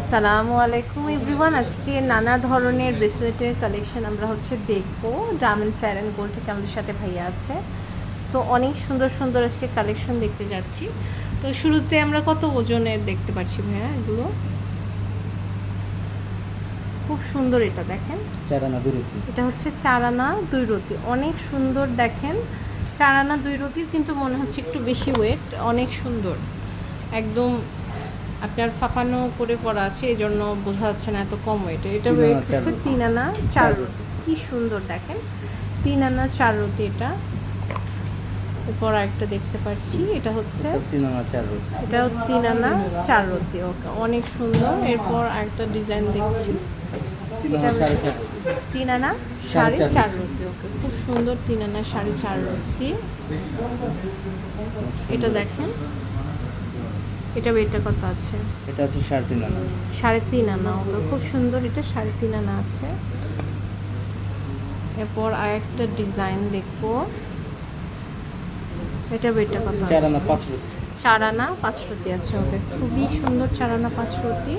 আসসালামু আলাইকুম এভরিওয়ান। আজকে নানা ধরনের ব্রেসলেটের কালেকশন আমরা হচ্ছে দেখব। ডায়মন্ড ফেয়ার অ্যান্ড গোল্ড থেকে আমাদের সাথে ভাইয়া আছে। সো অনেক সুন্দর সুন্দর আজকে কালেকশন দেখতে যাচ্ছি। তো শুরুতে আমরা কত ওজনের দেখতে পাচ্ছি ভাইয়া এগুলো? খুব সুন্দর এটা দেখেন। চার আনা বিরতি এটা হচ্ছে চার আনা দুই রতি। অনেক সুন্দর দেখেন। চার আনা দুই রতির কিন্তু মনে হচ্ছে একটু বেশি ওয়েট অনেক সুন্দর। একদম আপনার ফাঁপানো করে পড়া আছে এই জন্য বোঝা যাচ্ছে না এত কম ওয়েট এটা ওয়েট হচ্ছে তিন আনা চার রতি কি সুন্দর দেখেন। তিন আনা চার রতি এটা। এরপর একটা দেখতে পাচ্ছি এটা হচ্ছে তিন আনা চার রোদ এটাও তিন আনা চার রতি ওকে। অনেক সুন্দর। এরপর একটা ডিজাইন দেখছি। তিন আনা সাড়ে চার রতি ওকে। খুব সুন্দর তিন আনা সাড়ে চার রতি এটা দেখেন। এটা ওয়েটটা কত আছে। এটা আছে সাড়ে তিন আনা। সাড়ে তিন আনা ওকে খুব সুন্দর এটা সাড়ে তিন আনা আছে। এরপর আর একটা ডিজাইন দেখব। এটা ওয়েটটা কত আছে। চার আনা পাঁচ চার আনা পাঁচ রতি আছে ওকে। খুবই সুন্দর চার আনা পাঁচ রতি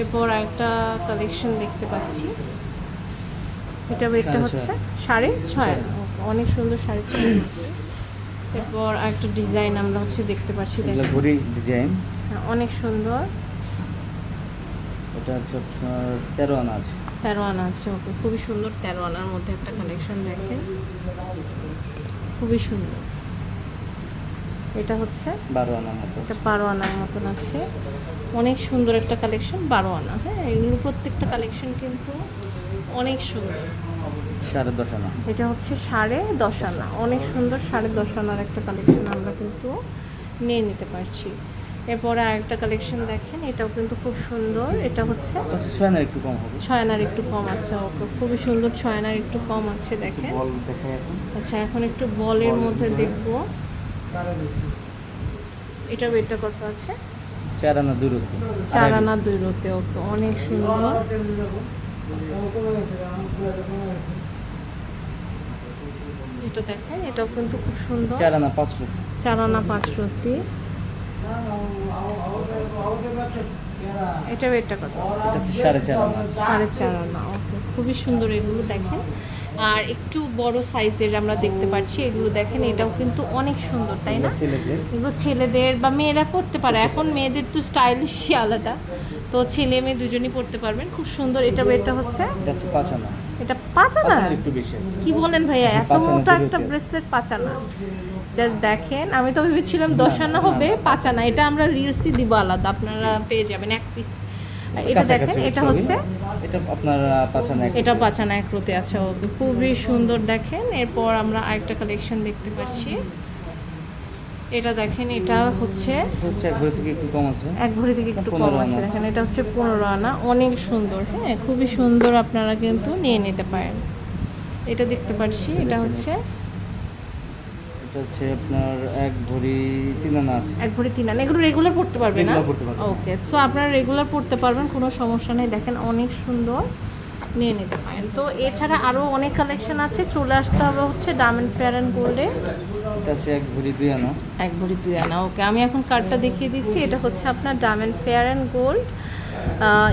এরপর একটা কালেকশন দেখতে পাচ্ছি। এটা ওয়েটটা হচ্ছে সাড়ে ছয়। আনা অনেক সুন্দর সাড়ে ছয় আছে। এরপর একটা ডিজাইন আমরা হচ্ছে দেখতে পাচ্ছি ঘড়ি ডিজাইন হ্যাঁ, অনেক সুন্দর। এটা হচ্ছে আপনার তেরো আনা আছে। তেরো আনা আছে ওকে। খুবই সুন্দর তেরো আনার মধ্যে একটা কালেকশন দেখেন। খুবই সুন্দর। এটা হচ্ছে বারো আনার মতো এটা বারো আনার মতন আছে। অনেক সুন্দর একটা কালেকশন বারো আনা। হ্যাঁ এগুলো প্রত্যেকটা কালেকশন কিন্তু অনেক সুন্দর। সাড়ে দশ আনা। এটা হচ্ছে সাড়ে দশ আনা। অনেক সুন্দর সাড়ে দশ আনার একটা কালেকশন আমরা কিন্তু নিয়ে নিতে পারছি। এরপরে আরেকটা কালেকশন দেখেন এটাও কিন্তু খুব সুন্দর। এটা হচ্ছে এটা হচ্ছে ছয় আনার একটু কম হবে। ছয় আনার একটু কম আছে ওকে। খুবই সুন্দর ছয় আনার একটু কম আছে দেখেন। আচ্ছা এখন একটু বলের মধ্যে দেখব। এটা ওয়েটটা কত আছে? চার আনা দুই রোদ চার আনা দুই রোতে ওকে। অনেক সুন্দর। এটা দেখেন এটাও কিন্তু খুব সুন্দর। চার আনা পাঁচ রোদ চার আনা পাঁচ এটা কত সাড়ে চার সাড়ে চার আনা খুবই সুন্দর এগুলো দেখেন। আর একটু বড় সাইজের আমরা দেখতে পাচ্ছি এগুলো দেখেন এটাও কিন্তু অনেক সুন্দর তাই না? এগুলো ছেলেদের। বা মেয়েরা পড়তে পারে। এখন মেয়েদের তো স্টাইলিশই আলাদা। তো ছেলে মেয়ে দুজনই পড়তে পারবেন খুব সুন্দর। এটা এটা হচ্ছে এটা হচ্ছে পাঁচ আনা। এটা পাঁচ পাঁচ আনা একটু বেশি কি বলেন ভাইয়া? এত মোটা একটা। ব্রেসলেট পাঁচ আনা জাস্ট দেখেন আমি তো ভেবেছিলাম দশানা হবে পাঁচ আনা এটা আমরা রিলসই দিব আলাদা আপনারা পেয়ে যাবেন এক পিস এটা দেখেন এটা হচ্ছে এটা আপনার পাচানা এটা পাচানা আনা এক রোতে আছে। খুবই সুন্দর দেখেন। এরপর আমরা আরেকটা কালেকশন দেখতে পাচ্ছি। এটা দেখেন এটা হচ্ছে এক ঘড়ি থেকে একটু কম আছে। এক ভরি থেকে একটু কম আছে। দেখেন এটা হচ্ছে পনেরো আনা। অনেক সুন্দর হ্যাঁ খুবই সুন্দর আপনারা কিন্তু নিয়ে নিতে পারেন। এটা দেখতে পাচ্ছি এটা হচ্ছে এটা হচ্ছে আপনার এক ভরি তিন আনা আছে। এক ভরি তিন আনা। এগুলো রেগুলার পড়তে পারবে না। ওকে সো আপনারা রেগুলার পড়তে পারবেন কোনো সমস্যা নেই। দেখেন অনেক সুন্দর। নিয়ে নিতে পারেন। তো এছাড়া আরও অনেক কালেকশন আছে। চলে আসতে হবে হচ্ছে ডায়মন্ড ফেয়ার অ্যান্ড গোল্ডে এক ভরি দুই আনা। এক ভরি দুই আনা ওকে। আমি এখন কার্ডটা দেখিয়ে দিচ্ছি। এটা হচ্ছে আপনার diamond fair and gold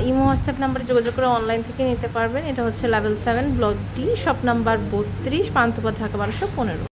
imo WhatsApp নাম্বারে যোগাযোগ করে অনলাইন থেকে নিতে পারবেন। এটা হচ্ছে level seven block D shop number বত্রিশ পান্থপথ ঢাকা বারোশো পনেরো।